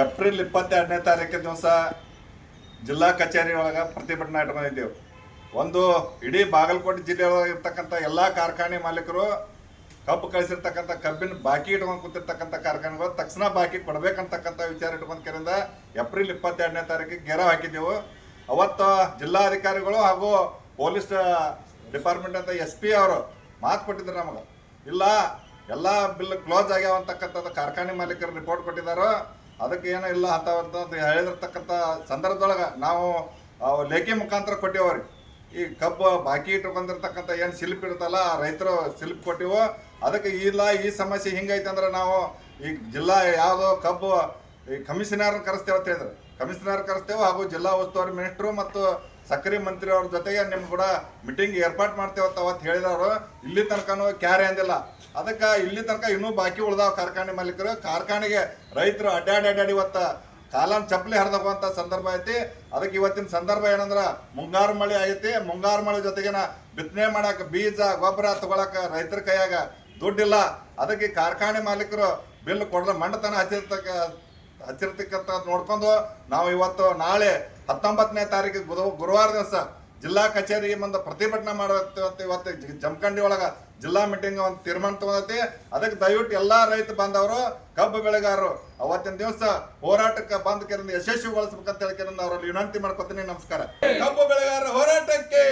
April ಇಪ್ಪತ್ತೆರಡನೇ ತಾರೀಕಿನ ದಿವಸ ಜಿಲ್ಲಾ ಕಚೇರಿ ಒಳಗೆ ಪ್ರತಿಭಟನೆ ಇಟ್ಕೊಂಡಿದ್ದೇವೆ ಒಂದು ಇಡೀ ಬಾಗಲಕೋಟೆ ಜಿಲ್ಲೆಯೊಳಗೆ ಇರ್ತಕ್ಕಂಥ ಎಲ್ಲ ಕಾರ್ಖಾನೆ ಮಾಲೀಕರು ಕಬ್ಬು ಕಳಿಸಿರ್ತಕ್ಕಂಥ ಕಬ್ಬಿನ ಬಾಕಿ ಇಟ್ಕೊಂಡು ಕೂತಿರ್ತಕ್ಕಂಥ ಕಾರ್ಖಾನೆಗಳು ತಕ್ಷಣ ಬಾಕಿ ಕೊಡ್ಬೇಕಂತಕ್ಕಂಥ ವಿಚಾರ ಇಟ್ಕೊಂಡ್ ಕರಿಂದ ಏಪ್ರಿಲ್ ಇಪ್ಪತ್ತೆರಡನೇ ತಾರೀಕಿಗೆ ಗೆರೆ ಹಾಕಿದ್ದೆವು. ಅವತ್ತು ಜಿಲ್ಲಾಧಿಕಾರಿಗಳು ಹಾಗೂ ಪೊಲೀಸ್ ಡಿಪಾರ್ಟ್ಮೆಂಟ್ ಅಂತ ಎಸ್ ಪಿ ಅವರು ಮಾತು ಕೊಟ್ಟಿದ್ರು ನಮಗೆ. ಇಲ್ಲ, ಎಲ್ಲ ಬಿಲ್ ಕ್ಲೋಸ್ ಆಗ್ಯಾವಂತಕ್ಕಂಥದ್ದು ಕಾರ್ಖಾನೆ ಮಾಲೀಕರು ರಿಪೋರ್ಟ್ ಕೊಟ್ಟಿದ್ದಾರೋ ಅದಕ್ಕೆ ಏನೋ ಇಲ್ಲ ಅಂತ ಅಂತ ಹೇಳಿರ್ತಕ್ಕಂಥ ಸಂದರ್ಭದೊಳಗೆ ನಾವು ಲೇಖಿ ಮುಖಾಂತರ ಕೊಟ್ಟಿವ್ರಿ ಈ ಕಬ್ಬು ಬಾಕಿ ಇಟ್ಕೊಂಡಿರ್ತಕ್ಕಂಥ ಏನು ಸಿಲ್ಪ್ ಇರುತ್ತಲ್ಲ, ಆ ರೈತರು ಸಿಲ್ಪ್ ಕೊಟ್ಟಿವು, ಅದಕ್ಕೆ ಇಲ್ಲ, ಈ ಸಮಸ್ಯೆ ಹಿಂಗೈತೆ ಅಂದ್ರೆ ನಾವು ಈ ಜಿಲ್ಲಾ ಯಾವುದೋ ಕಬ್ಬು, ಈ ಕಮಿಷನರ್ ಕರೆಸ್ತೇವೆ ಅಂತ ಹೇಳಿದ್ರು. ಕಮಿಷನರ್ ಕರೆಸ್ತೇವೆ ಹಾಗೂ ಜಿಲ್ಲಾ ಉಸ್ತುವಾರಿ ಮಿನಿಸ್ಟ್ರು ಮತ್ತು ಸಕ್ಕರೆ ಮಂತ್ರಿ ಅವ್ರ ಜೊತೆಗೆ ನಿಮ್ಗೆ ಕೂಡ ಮೀಟಿಂಗ್ ಏರ್ಪಾಟ್ ಮಾಡ್ತೇವೆ ಅಂತ ಅವತ್ತು ಹೇಳಿದವರು ಇಲ್ಲಿ ತನಕನೂ ಕ್ಯಾರೆ ಅಂದಿಲ್ಲ. ಅದಕ್ಕೆ ಇಲ್ಲಿ ತನಕ ಇನ್ನೂ ಬಾಕಿ ಉಳ್ದಾವ ಕಾರ್ಖಾನೆ ಮಾಲೀಕರು. ಕಾರ್ಖಾನೆಗೆ ರೈತರು ಅಡ್ಡಾಡಿ ಅಡ್ಡಾಡಿ ಇವತ್ತ ಕಾಲನ್ ಚಪ್ಪಲಿ ಹರಿದೋಗುವಂತ ಸಂದರ್ಭ ಐತಿ. ಅದಕ್ಕೆ ಇವತ್ತಿನ ಸಂದರ್ಭ ಏನಂದ್ರ, ಮುಂಗಾರು ಮಳೆ ಆಗೈತಿ ಮುಂಗಾರು ಮಳೆ ಜೊತೆಗಿನ ಬಿತ್ತನೆ ಮಾಡಕ್ಕೆ ಬೀಜ, ಗೊಬ್ಬರ ತಗೊಳಕ ರೈತರ ಕೈಯಾಗ ದುಡ್ಡಿಲ್ಲ. ಅದಕ್ಕೆ ಕಾರ್ಖಾನೆ ಮಾಲೀಕರು ಬಿಲ್ ಕೊಡ್ರ ಮಂಡತನ ಹಚ್ಚಿರ್ತಕ್ಕ ಹಚ್ಚಿರ್ತಕ್ಕಂಥ ನೋಡ್ಕೊಂಡು ನಾವು ಇವತ್ತು ನಾಳೆ ಹತ್ತೊಂಬತ್ತನೇ ತಾರೀಕು ಗುರು ಗುರುವಾರ ದಿವಸ ಜಿಲ್ಲಾ ಕಚೇರಿಗೆ ಮುಂದೆ ಪ್ರತಿಭಟನೆ ಮಾಡತ್ತೆ ಇವತ್ತು ಜಮಖಂಡಿ ಒಳಗ ಜಿಲ್ಲಾ ಮೀಟಿಂಗ್ ಒಂದು ತೀರ್ಮಾನ ತಗೊಂಡೈತಿ. ಅದಕ್ಕೆ ದಯವಿಟ್ಟು ಎಲ್ಲಾ ರೈತ ಬಾಂಧವರು ಕಬ್ಬು ಬೆಳೆಗಾರರು ಅವತ್ತಿನ ದಿವಸ ಹೋರಾಟಕ್ಕೆ ಬಂದ್ ಕೆರಿಂದ ಯಶಸ್ವಿಗೊಳಿಸ್ಬೇಕಂತ ಹೇಳಿ ಕೆರಿಂದ ಅವರಲ್ಲಿ ವಿನಂತಿ ಮಾಡ್ಕೊತೀನಿ. ನಮಸ್ಕಾರ. ಕಬ್ಬು ಬೆಳೆಗಾರರ ಹೋರಾಟಕ್ಕೆ